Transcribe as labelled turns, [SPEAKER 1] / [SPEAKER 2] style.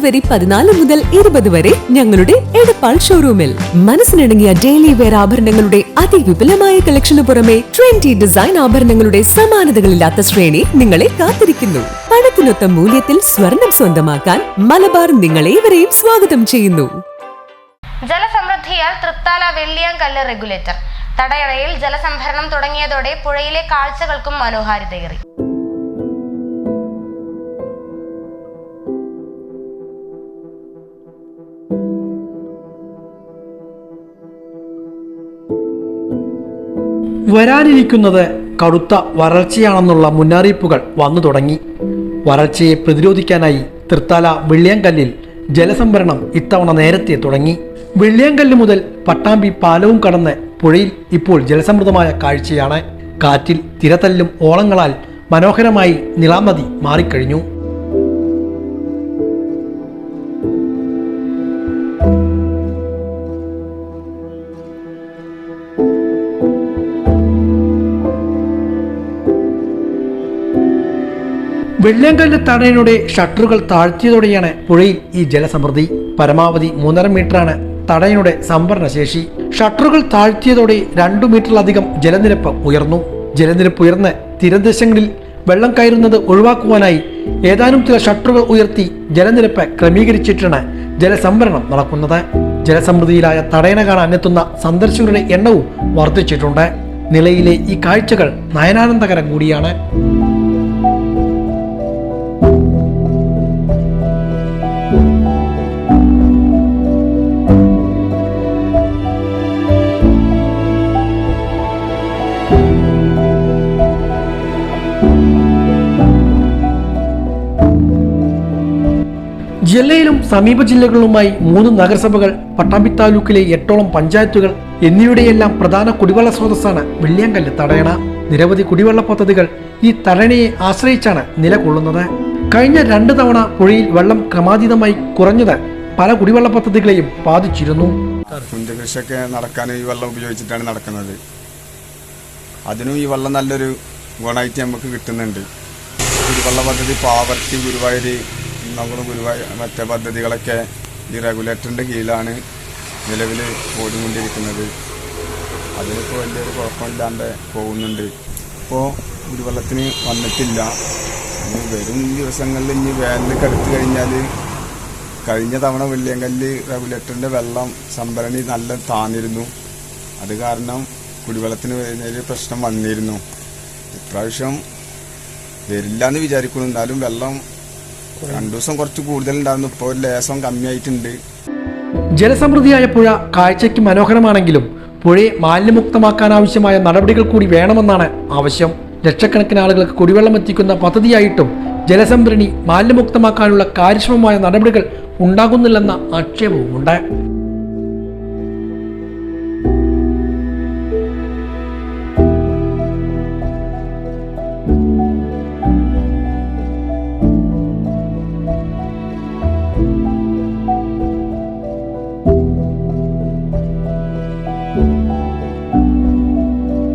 [SPEAKER 1] ഫെബ്രുവരി പതിനാല് മുതൽ ഇരുപത് വരെ ഞങ്ങളുടെ എടപ്പാൾ ഷോറൂമിൽ മനസ്സിനിണങ്ങിയ ഡെയിലി വെയർ ആഭരണങ്ങളുടെ അതിവിപുലമായ കളക്ഷന് പുറമെ ട്രെൻഡി ഡിസൈൻ ആഭരണങ്ങളുടെ സമാനതകളില്ലാത്ത ശ്രേണി നിങ്ങളെ കാത്തിരിക്കുന്നു. പണത്തിനൊത്ത മൂല്യത്തിൽ സ്വർണം സ്വന്തമാക്കാൻ മലബാർ നിങ്ങളെ ഇവരെയും സ്വാഗതം ചെയ്യുന്നു.
[SPEAKER 2] ജലസമൃദ്ധിയാൽ തൃത്താല വെള്ളിയാങ്കല്ല് റെഗുലേറ്റർ തടയണയിൽ ജലസംഭരണം തുടങ്ങിയതോടെ പുഴയിലെ കാഴ്ചകൾക്കും മനോഹാരിതയേറി.
[SPEAKER 3] വരാനിരിക്കുന്നത് കടുത്ത വരൾച്ചയാണെന്നുള്ള മുന്നറിയിപ്പുകൾ വന്നു തുടങ്ങി. വരൾച്ചയെ പ്രതിരോധിക്കാനായി തൃത്താല വെള്ളിയാങ്കല്ലിൽ ജലസംഭരണം ഇത്തവണ നേരത്തെ തുടങ്ങി. വെള്ളിയാങ്കല്ല് മുതൽ പട്ടാമ്പി പാലവും കടന്ന് പുഴയിൽ ഇപ്പോൾ ജലസമൃദ്ധമായ കാഴ്ചയാണ്. കാറ്റിൽ തിരതല്ലും ഓളങ്ങളാൽ മനോഹരമായി നിളാമതി മാറിക്കഴിഞ്ഞു. വെള്ളിയങ്കല്ല് തടയിലൂടെ ഷട്ടറുകൾ താഴ്ത്തിയതോടെയാണ് പുഴയിൽ ഈ ജലസമൃദ്ധി. പരമാവധി മൂന്നര മീറ്ററാണ് തടയിലൂടെ സംഭരണ ശേഷി ഷട്ടറുകൾ താഴ്ത്തിയതോടെ രണ്ടു മീറ്ററിലധികം ജലനിരപ്പ് ഉയർന്നു. ജലനിരപ്പ് ഉയർന്ന് തീരദേശങ്ങളിൽ വെള്ളം കയറുന്നത് ഒഴിവാക്കുവാനായി ഏതാനും ചില ഷട്ടറുകൾ ഉയർത്തി ജലനിരപ്പ് ക്രമീകരിച്ചിട്ടാണ് ജലസംഭരണം നടക്കുന്നത്. ജലസമൃദ്ധിയിലായ തടയണ കാണാൻ എത്തുന്ന സന്ദർശകരുടെ എണ്ണവും വർദ്ധിച്ചിട്ടുണ്ട്. നിലയിലെ ഈ കാഴ്ചകൾ നയനാനന്ദകരം കൂടിയാണ്. ജില്ലയിലും സമീപ ജില്ലകളിലുമായി മൂന്ന് നഗരസഭകൾ പട്ടാമ്പി താലൂക്കിലെ എട്ടോളം പഞ്ചായത്തുകൾ എന്നിവയുടെയെല്ലാം പ്രധാന കുടിവെള്ള സ്രോതസ്സാണ് വെള്ളിയാങ്കല്ല് തടയണ. നിരവധി കുടിവെള്ള പദ്ധതികൾ ഈ തടയണയെ ആശ്രയിച്ചാണ് നിലകൊള്ളുന്നത്. കഴിഞ്ഞ രണ്ട് തവണ പുഴയിൽ വെള്ളം ക്രമാതീതമായി കുറഞ്ഞത് പല കുടിവെള്ള പദ്ധതികളെയും ബാധിച്ചിരുന്നു.
[SPEAKER 4] പുഞ്ചകൃഷിയൊക്കെ നടക്കാൻ ഈ വെള്ളം ഉപയോഗിച്ചിട്ടാണ് നടക്കുന്നത്. അതിനും ഈ വെള്ളം നല്ലൊരു ഗുണമായിട്ട് നമുക്ക് കിട്ടുന്നുണ്ട്. കുടിവെള്ള പദ്ധതി പാവർട്ടി ഗുരുവായൂർ നമ്മൾ ഗുരുവായൂർ മറ്റേ പദ്ധതികളൊക്കെ ഈ റെഗുലേറ്ററിന്റെ കീഴിലാണ് നിലവിൽ ഓടിക്കൊണ്ടിരിക്കുന്നത്. അതിനിപ്പോൾ വലിയൊരു കുഴപ്പമില്ലാണ്ട് പോകുന്നുണ്ട്. ഇപ്പോൾ കുടിവെള്ളത്തിന് വന്നിട്ടില്ല. ഇനി വരും ദിവസങ്ങളിൽ ഇനി വേനലൊക്കെ കടുത്ത് കഴിഞ്ഞാൽ കഴിഞ്ഞ തവണ വെള്ളിയങ്കല്ല് റെഗുലേറ്ററിന്റെ വെള്ളം സംഭരണി നല്ല താന്നിരുന്നു. അത് കാരണം കുടിവെള്ളത്തിന് വരുന്നൊരു പ്രശ്നം വന്നിരുന്നു. ഇപ്രാവശ്യം വരില്ല എന്ന് വിചാരിക്കുന്നു. എന്നാലും വെള്ളം രണ്ടു ദിവസം കുറച്ച് കൂടുതലുണ്ടായിരുന്നു. ഇപ്പോൾ ലേസം കമ്മിയായിട്ടുണ്ട്.
[SPEAKER 3] ജലസമൃദ്ധിയായ പുഴ കാഴ്ചയ്ക്ക് മനോഹരമാണെങ്കിലും പുഴയെ മാലിന്യമുക്തമാക്കാനാവശ്യമായ നടപടികൾ കൂടി വേണമെന്നാണ് ആവശ്യം. ലക്ഷക്കണക്കിന് ആളുകൾക്ക് കുടിവെള്ളം എത്തിക്കുന്ന പദ്ധതിയായിട്ടും ജലസംഭരണി മാലിന്യമുക്തമാക്കാനുള്ള കാര്യക്ഷമമായ നടപടികൾ ഉണ്ടാകുന്നില്ലെന്ന ആക്ഷേപവുമുണ്ട്